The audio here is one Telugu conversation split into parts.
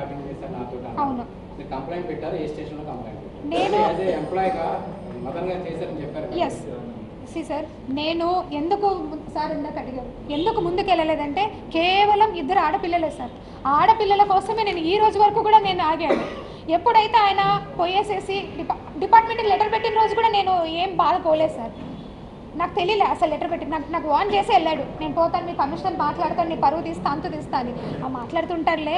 చాటింగ్ చేశారు నాతో అవును. మీరు కంప్లైంట్ పెట్టారు ఏ స్టేషన్లో కంప్లైంట్ నేను- యాజ్ ఎంప్లాయీగా చేశారని చెప్పారు. ఎస్ సి సార్ నేను ఎందుకు సార్ ఇందాక అడిగారు. ఎందుకు ముందుకు వెళ్ళలేదంటే కేవలం ఇద్దరు ఆడపిల్లలే సార్ ఆడపిల్లల కోసమే నేను ఈ రోజు వరకు కూడా నేను ఆగాను. ఎప్పుడైతే ఆయన పోయేసేసి డిపా డిపార్ట్మెంట్కి లెటర్ పెట్టిన రోజు కూడా నేను ఏం బాధ పోలేదు సార్ నాకు తెలియలే అసలు లెటర్ పెట్టి. నాకు నాకు వాన్ చేసి వెళ్ళాడు. నేను పోతాను మీ కమిషన్ మాట్లాడతాను నీ పరువు తీస్తా అంతు తీస్తాను ఆ మాట్లాడుతుంటారులే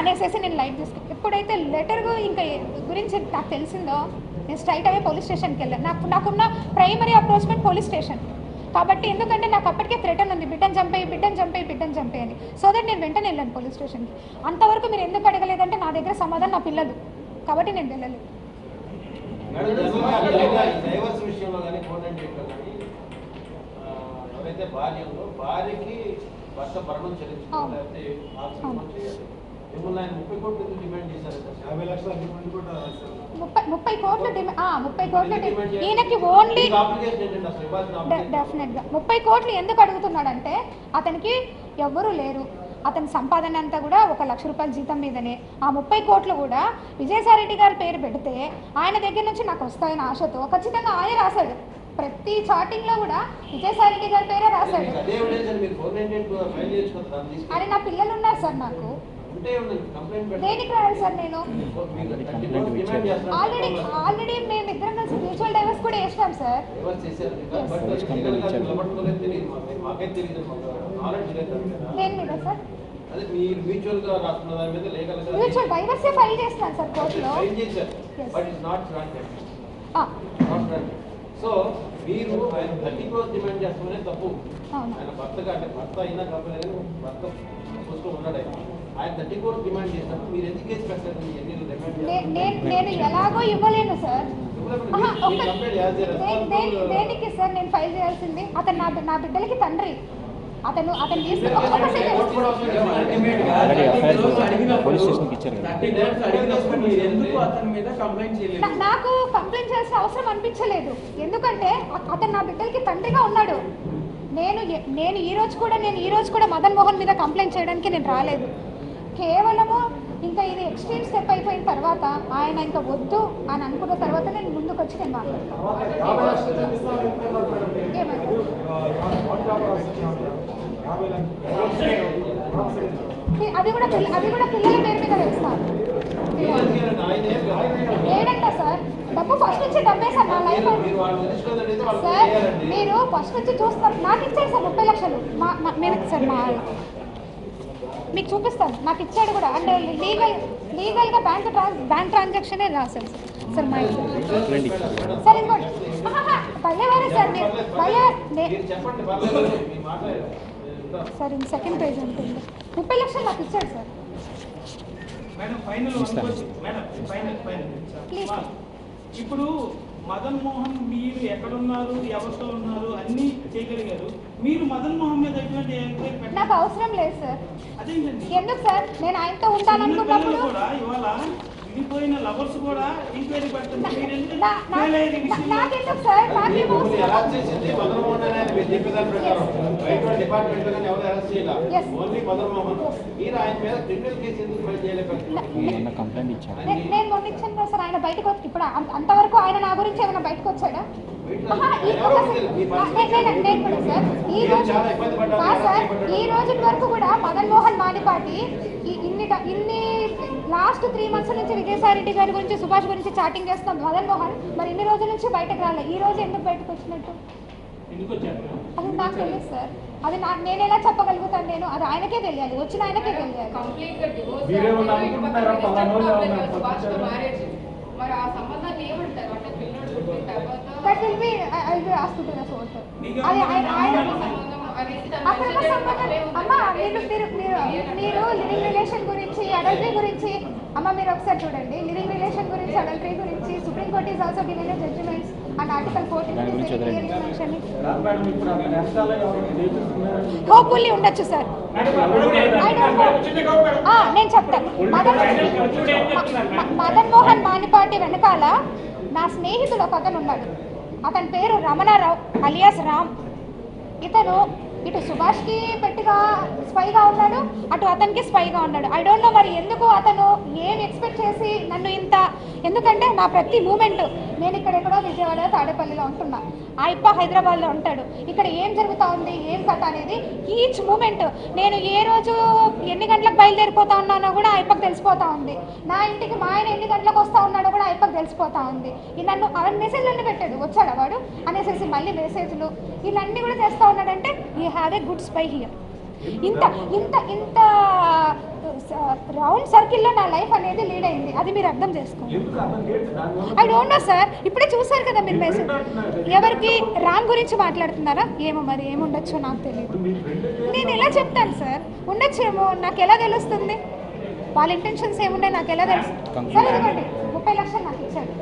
అనేసేసి నేను లైట్ తీసుకుని ఎప్పుడైతే లెటర్ ఇంకా గురించి నాకు తెలిసిందో నేను స్ట్రైట్ అవే పోలీస్ స్టేషన్కి వెళ్ళాను. నాకు నాకున్న ప్రైమరీ అప్రోచ్మెంట్ పోలీస్ స్టేషన్. కాబట్టి ఎందుకంటే నాకు అప్పటికే థ్రెటన్ ఉంది. బిడ్డను చంపేయి బిడ్డను చంపేయి బిడ్డను చంపేయి అని. సో దట్ నేను వెంటనే వెళ్ళాను పోలీస్ స్టేషన్కి. అంతవరకు మీరు ఎందుకు అడగలేదంటే నా దగ్గర సమాధానం నా పిల్లలు. కాబట్టి నేను వెళ్ళలేదు మేడం, జనరల్గా జనరల్గా ఈ డైవర్స్ విషయంలో కానీ కోర్టు విషయంలో కానీ ఆ, భార్య ఉందో భార్యకి భర్త భరణం చెల్లించుకోవాలి అవును. లేకపోతే ఆస్తి అవును. ఇవ్వడం చేయాలి మిమ్మల్ని ఆయన ముప్పై కోట్లు ఎందుకు డిమాండ్ చేశారు సార్ యాభై లక్షల అగ్రిమెంట్ కూడా రాశారు. ముప్పై కోట్లు కోట్లు? ఈయనకి ఓన్లీ? డెఫినెట్గా ముప్పై కోట్లు ఎందుకు అడుగుతున్నాడంటే అతనికి ఎవ్వరూ లేరు అతని సంపాదన అంతా కూడా ఒక లక్ష రూపాయల జీతం మీదనే. ఆ ముప్పై కోట్లు కూడా విజయసాయిరెడ్డి గారి పేరు పెడితే ఆయన దగ్గర నుంచి నాకు వస్తాయని ఆశతో ఖచ్చితంగా ఆయన రాశాడు. ప్రతి చాటింగ్లో కూడా విజయసాయిరెడ్డి గారి పేరే రాశాడు. అని నా పిల్లలు ఉన్నారు సార్ నాకు. దేనికి రాయాలి సార్ నేను? ఆల్రెడీ ఆల్రెడీ మేము ఇద్దరం కలిసి మ్యూచువల్ డైవర్స్ కూడా వేసినాం సార్. సార్. మ్యూచువల్ డైవర్సే ఫైల్ సార్ కోర్టులో. సో మీరు ఆయన థర్టీ క్రోస్ డిమాండ్ చేస్తున్నదే తప్పు. ఆయన భర్తగా అంటే భర్త అయినా కానీ భర్త చూస్తూ ఉన్నాడు. ఆయన ఆయన థర్టీ క్రోస్ డిమాండ్ చేసినప్పుడు మీరు ఎందుకు కేసు పెట్టలేదు? నేను ఎలాగో ఇవ్వలేను సార్. దేనికి సార్ నేను ఫైల్ చేయాల్సింది? అతను నా బిడ్డలకి తండ్రి. అతను అతను నాకు కంప్లైంట్ చేయాల్సిన అవసరం అనిపించలేదు. ఎందుకంటే అతను నా బిడ్డలకి తండ్రిగా ఉన్నాడు. నేను నేను ఈ రోజు కూడా నేను ఈ రోజు కూడా మదన్ మోహన్ మీద కంప్లైంట్ చేయడానికి నేను రాలేదు. కేవలము ఇంకా ఇది ఎక్స్ట్రీమ్ స్టెప్ అయిపోయిన తర్వాత ఆయన ఇంకా వద్దు అని అనుకున్న తర్వాత నేను ముందుకు వచ్చి నేను మాట్లాడతాను. అది కూడా పిల్ల అది కూడా పిల్లల పేరు మీద వేస్తాను లేదంట సార్? డబ్బు ఫస్ట్ నుంచి డబ్బే సార్ నా లైఫ్ సార్ మీరు ఫస్ట్ నుంచి చూస్తారు నాకు ఇచ్చారు సార్ ముప్పై లక్షలు. మా మా- సార్ మా మీకు చూపిస్తాను. నాకు ఇచ్చాడు కూడా. అంటే లీగల్ లీగల్గా బ్యాంక్ ట్రాన్స్ బ్యాంక్ ట్రాన్సాక్షనే రాశారు సార్. సార్ మా సార్ ఇంకోటి భలేవారే సార్ మీరు భలే సార్ ఇంక సెకండ్ పేజ్ ఉంటుంది. ముప్పై లక్షలు నాకు ఇచ్చాడు సార్. మేడం ఫైనల్ ఇస్తాను. Madam final final Please. ఇప్పుడు మదన్ మోహన్ మీరు ఎక్కడున్నారు ఎవరితో ఉన్నారు అన్నీ చేయగలిగారు. మీరు మదన్ మోహన్ మీద ఎటువంటి ఎంక్వైరీ నాకు అవసరం లేదు సార్. అదేంటండి? ఎందుకు సార్? నేను ఆయనతో పిల్లలు ఉంటాననుకున్నప్పుడు కూడా ఇవాళ విడిపోయిన లవర్స్ కూడా ఎంక్వైరీ మిమ్మల్ని ఎలా చేసింది? మదన్ మోహన్ అని మీరు చెప్పేదాని ప్రకారం బయట డిపార్ట్మెంట్ కానీ ఎవరు అరెస్ట్. చేయాలి? ఓన్లీ మీరు ఆయన మీద క్రిమినల్ కేసు ఎందుకు ఫైల్ కంప్లైంట్ ఇచ్చారు? నే- నేను మొన్న ఇచ్చాను సార్ ఆయన బయటకు వచ్చి ఇప్పుడు అంత- అంతవరకు ఆయన నా గురించి ఏమైనా బయటకు వచ్చాడా? ఈ రోజు వరకు కూడా మదన్ మోహన్ మానిపాటి ఈ- లాస్ట్ త్రీ మంత్స్ నుంచి విజయసాయి రెడ్డి గారి గురించి సుభాష్ గురించి చాటింగ్ చేస్తున్నాం. మదన్ మోహన్ మరి ఇన్ని రోజుల నుంచి బయటకు రాలేదు ఈ రోజు ఎందుకు బయటకు వచ్చినట్టు? ఎందుకు వచ్చారు? అది నాకు తెలియదు సార్. అది నా నేను ఎలా చెప్పగలుగుతాను నేను? అది ఆయనకే తెలియాలి. వచ్చిన ఆయనకే తెలియాలి. That will be I will ask to the source మీకు అది ఆయన అమ్మా అమ్మ మీరు మీరు మీరు మీరు లివింగ్ రిలేషన్ గురించి అడల్టరీ గురించి అమ్మ మీరు ఒకసారి చూడండి లివింగ్ రిలేషన్ గురించి అడల్టరీ గురించి supreme court is also given judgements and article దాని గురించి ఫోర్టీన్ హోప్ఫుల్లీ ఉండొచ్చు సార్. నేను చెప్తాను మదన్ మదన్ మోహన్ మానిపాటి వెనకాల నా స్నేహితుడు ఒక అతను ఉన్నాడు. అతని పేరు రమణారావు అలియాస్ రామ్. ఇతను ఇటు సుభాష్కి పెట్టిగా స్పైగా ఉన్నాడు అటు అతనికి స్పైగా ఉన్నాడు. ఐ డోంట్ నో మరి ఎందుకు అతను యాక్సెప్ట్ చేసి నన్ను ఇంత ఎందుకంటే నా ప్రతి మూమెంట్ నేను ఇక్కడ ఎక్కడో విజయవాడ తాడేపల్లిలో ఉంటున్నా. ఆ ఇప్ప హైదరాబాద్లో ఉంటాడు. ఇక్కడ ఏం జరుగుతూ ఉంది ఏం కథ అనేది ఈచ్ మూమెంట్ నేను ఏ రోజు ఎన్ని గంటలకు బయలుదేరిపోతా ఉన్నానో కూడా ఆ ఇప్పకు తెలిసిపోతా ఉంది. నా ఇంటికి మా ఆయన ఎన్ని గంటలకు వస్తా ఉన్నాడో కూడా ఆ ఇప్పకు తెలిసిపోతా ఉంది. ఈ నన్ను అవన్నీ మెసేజ్లన్నీ పెట్టాడు. వచ్చాడు వాడు? అనేసి మళ్ళీ మెసేజ్లు ఇవన్నీ కూడా చేస్తూ ఉన్నాడంటే ఈ have a good spy here ఇంత ఇంత ఇంత రౌండ్ సర్కిల్లో నా లైఫ్ అనేది లీడ్ అయింది. అది మీరు అర్థం చేసుకోండి. ఐ డోంట్ నో సార్ ఇప్పుడే చూసారు కదా మీరు మెసేజ్ ఎవరికి రామ్ గురించి మాట్లాడుతున్నారా? ఏమో మరి ఏముండొచ్చో నాకు తెలియదు. నేను ఎలా చెప్తాను సార్ ఉండొచ్చేమో నాకు ఎలా తెలుస్తుంది? వాళ్ళ ఇంటెన్షన్స్ ఏమున్నాయి నాకు ఎలా తెలుసు? సరే ఇదిగోండి. ముప్పై లక్షలు నాకు ఇచ్చారు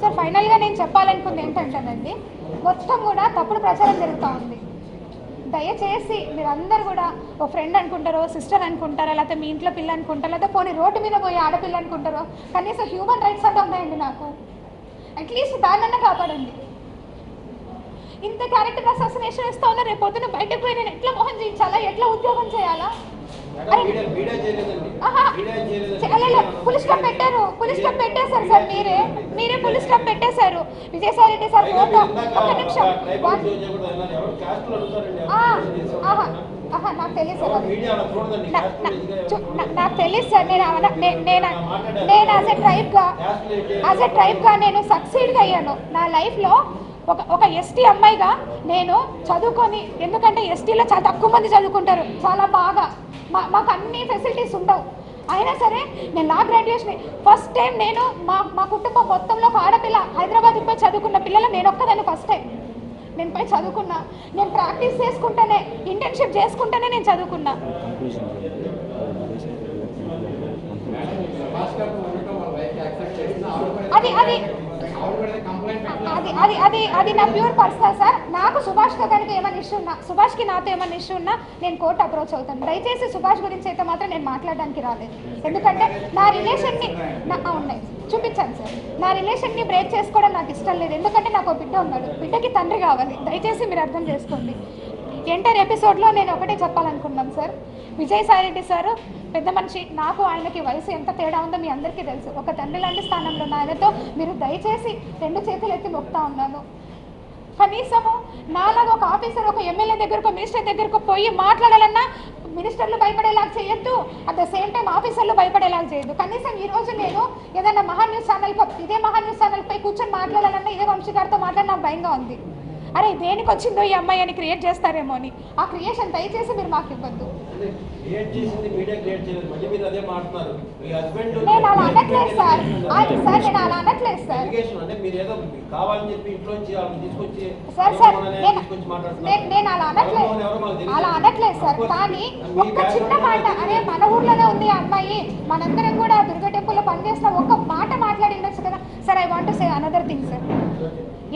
సార్ ఫైనల్గా నేను చెప్పాలనుకుంది ఏంటంటేనండి మొత్తం కూడా తప్పుడు ప్రచారం జరుగుతూ ఉంది. దయచేసి మీరందరూ కూడా ఓ ఫ్రెండ్ అనుకుంటారో సిస్టర్ అనుకుంటారో లేకపోతే మీ ఇంట్లో పిల్ల అనుకుంటారో లేకపోతే పోనీ రోడ్డు మీద పోయి ఆడపిల్ల అనుకుంటారో కనీసం హ్యూమన్ రైట్స్ అంటే ఉన్నాయండి నాకు. అట్లీస్ట్ దాన్నన్నా కాపాడండి. ఇంత క్యారెక్టర్ అసాసినేషన్ ఇస్తా ఉన్నా రేపు పొద్దున బయటకు పోయి నేను ఎట్లా మోహన్ చేయించాలా? ఎట్లా ఉద్యోగం చేయాలా. పులిస్ పెట్టారు పులిస్ స్టాప్ పెట్టేశారు సార్ మీరే. మీరే పులిస్ పెట్టేశారు. విజయసాయి రెడ్డి సార్ ఫోటో నిమిషం. నాకు తెలియదు సార్. నాకు తెలియదు సార్ నేను నేను నేను యాజ్ ఎ ట్రైబ్గా? యాజ్ ఎ ట్రైబ్గా నేను సక్సీడ్గా అయ్యాను. నా లైఫ్లో ఒక ఒక ఎస్టీ అమ్మాయిగా నేను చదువుకొని ఎందుకంటే ఎస్టీలో చాలా తక్కువ మంది చదువుకుంటారు చాలా బాగా. మా మాకు అన్ని ఫెసిలిటీస్ ఉండవు. అయినా సరే నేను లా గ్రాడ్యుయేషన్ ఫస్ట్ టైం నేను మా మా కుటుంబం మొత్తంలో ఒక ఆడపిల్ల హైదరాబాద్ పోయి చదువుకున్న పిల్లలు నేను ఒక్కదాన్ని ఫస్ట్ టైం నేను పోయి చదువుకున్నా. నేను ప్రాక్టీస్ చేసుకుంటానే ఇంటర్న్షిప్ చేసుకుంటానే నేను చదువుకున్నా. అది అది అది అది అది అది నా ప్యూర్ పర్సనల్ సార్ నాకు సుభాష్తో కనుక ఏమైనా ఇష్యూ ఉన్నా సుభాష్కి నాతో ఏమైనా ఇష్యూ ఉన్నా నేను కోర్టు అప్రోచ్ అవుతాను. దయచేసి సుభాష్ గురించి అయితే మాత్రం నేను మాట్లాడడానికి రాలేదు. ఎందుకంటే నా రిలేషన్ని నా ఉన్నాయి. చూపించాను సార్ నా రిలేషన్ని బ్రేక్ చేసుకోవడం నాకు ఇష్టం లేదు. ఎందుకంటే నాకు బిడ్డ ఉన్నాడు. బిడ్డకి తండ్రి కావాలి. దయచేసి మీరు అర్థం చేసుకోండి. ఎంటర్ ఎపిసోడ్లో నేను ఒకటే చెప్పాలనుకున్నాం సార్. విజయసాయి రెడ్డి సార్ పెద్ద మనిషి నాకు ఆయనకి వయసు ఎంత తేడా ఉందో మీ అందరికీ తెలుసు. ఒక తండ్రి లాంటి స్థానంలో ఉన్న ఆయనతో మీరు దయచేసి రెండు చేతులు ఎత్తి మొక్తా ఉన్నాను. కనీసము నాలాగా ఒక ఆఫీసర్ ఒక ఎమ్మెల్యే దగ్గరకు మినిస్టర్ దగ్గరకు పోయి మాట్లాడాలన్నా మినిస్టర్లు భయపడేలాగా చేయొద్దు. అట్ ద సేమ్ టైం ఆఫీసర్లు భయపడేలాగా చేయొద్దు. కనీసం ఈ రోజు నేను ఏదైనా మహా న్యూస్ ఛానల్ ఇదే మహా న్యూస్ ఛానల్ పోయి కూర్చొని మాట్లాడాలన్నా ఇదే వంశీ గారితో మాట్లాడి నాకు భయంగా ఉంది. అరే దేనికి వచ్చిందో ఈ అమ్మాయి అని క్రియేట్ చేస్తారేమో అని. ఆ క్రియేషన్ దయచేసి మీరు మాకు ఇవ్వద్దు. నేను అలా అనట్లేదు సార్. సార్ నేను అలా అనట్లేదు సార్. సార్ సార్ నేను అలా అనట్లేదు. అలా అనట్లేదు సార్. కానీ ఒక్క background చిన్న మాట అరే. మన ఊర్లోనే ఉంది అమ్మాయి. మనందరం కూడా దుర్గ టెంపుల్లో పనిచేసిన ఒక్క మాట మాట్లాడి ఉండొచ్చు కదా sir I want say another thing sir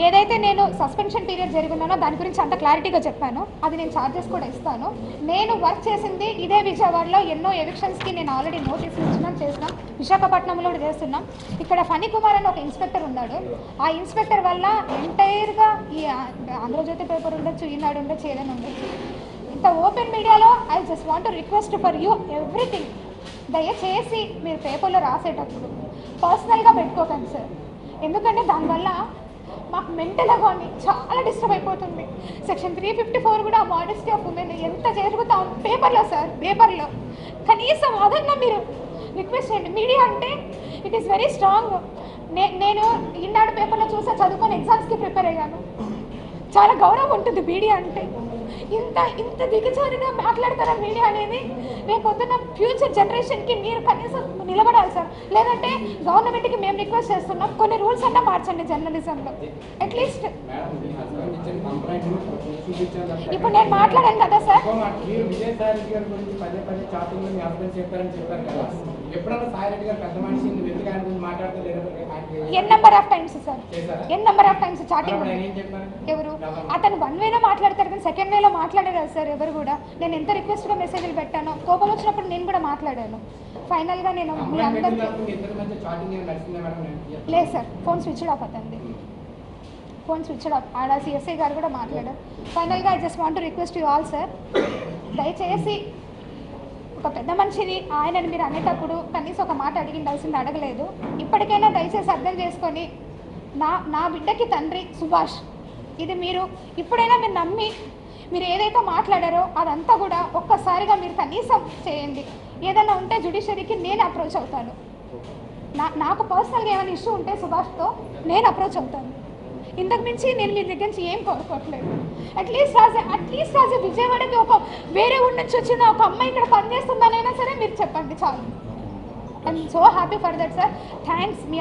ఏదైతే నేను సస్పెన్షన్ పీరియడ్ జరిగిందనో దాని గురించి అంత క్లారిటీగా చెప్పాను. అది నేను ఛార్జెస్ కూడా ఇస్తాను. నేను వర్క్ చేసింది ఇదే విజయవాడలో ఎన్నో ఎవిక్షన్స్కి నేను ఆల్రెడీ నోటీసులు ఇచ్చినాం చేసినాం. విశాఖపట్నంలో కూడా చేస్తున్నాం. ఇక్కడ ఫణి కుమార్ అని ఒక ఇన్స్పెక్టర్ ఉన్నాడు. ఆ ఇన్స్పెక్టర్ వల్ల ఎంటైర్గా ఈ ఆంధ్రజ్యోతి పేపర్ ఉండొచ్చు ఈనాడు ఉండొచ్చు ఏదైనా ఉండొచ్చు. ఇంత ఓపెన్ మీడియాలో I just want request for you everything దయచేసి మీరు పేపర్లో రాసేటప్పుడు పర్సనల్గా పెట్టుకోకండి సార్ ఎందుకంటే దానివల్ల మాకు మెంటల్ కానీ చాలా డిస్టర్బ్ అయిపోతుంది. సెక్షన్ త్రీ ఫిఫ్టీ ఫోర్ కూడా మాడెస్టీ ఆఫ్ ఉమెన్ ఎంత జరుగుతా పేపర్లో సార్ పేపర్లో. కనీసం అదన్నా మీరు రిక్వెస్ట్ చేయండి. మీడియా అంటే ఇట్ ఈస్ వెరీ స్ట్రాంగ్ నే నేను ఈనాడు పేపర్లో చూసా చదువుకొని ఎగ్జామ్స్కి ప్రిపేర్ అయ్యాను. చాలా గౌరవం ఉంటుంది మీడియా అంటే. ఇంత ఇంత దిగజారిగా మాట్లాడతారా మీడియా అనేది? రేపు పొద్దున్న ఫ్యూచర్ జనరేషన్కి మీరు కనీసం నిలబడాలి సార్. లేదంటే గవర్నమెంట్కి మేము రిక్వెస్ట్ చేస్తున్నాం. కొన్ని రూల్స్ అన్నా మార్చండి జర్నలిజంలో. అట్లీస్ట్ ఇప్పుడు నేను మాట్లాడాను కదా sir. N number of times sir? N number of times chatting ఎవరు? అతను వన్ వేలో మాట్లాడతారు కానీ సెకండ్ వేలో మాట్లాడారు సార్ ఎవరు కూడా. నేను ఎంత రిక్వెస్ట్గా మెసేజ్లు పెట్టానో కోపం వచ్చినప్పుడు నేను కూడా మాట్లాడాను. ఫైనల్గా నేను మీ అందరికీ లేదు సార్ ఫోన్ స్విచ్ ఆఫ్ అవుతుంది ఫోన్ స్విచ్ ఆఫ్ ఆడ సిఎస్ఐ గారు కూడా మాట్లాడారు. ఫైనల్గా I just want request you all sir దయచేసి ఒక పెద్ద మనిషిని ఆయనని మీరు అనేటప్పుడు కనీసం ఒక మాట అడిగిండాల్సింది అడగలేదు. ఇప్పటికైనా దయచేసి అర్థం చేసుకొని నా నా బిడ్డకి తండ్రి సుభాష్ ఇది మీరు ఇప్పుడైనా మీరు నమ్మి మీరు ఏదైతే మాట్లాడారో అదంతా కూడా ఒక్కసారిగా మీరు కనీసం చేయండి. ఏదైనా ఉంటే జుడిషియరీకి నేను అప్రోచ్ అవుతాను. నా నాకు పర్సనల్గా ఏమైనా ఇష్యూ ఉంటే సుభాష్తో నేను అప్రోచ్ అవుతాను. ఇంతకు మించి నేను మీ దగ్గర నుంచి ఏం కోరుకోవట్లేదు. At least as at least as విజయవాడకి ఒక వేరే ఊరి నుంచి వచ్చిన ఒక అమ్మాయి ఇక్కడ పనిచేస్తుందనైనా సరే మీరు చెప్పండి చాలు. I'm so happy for that sir thanks me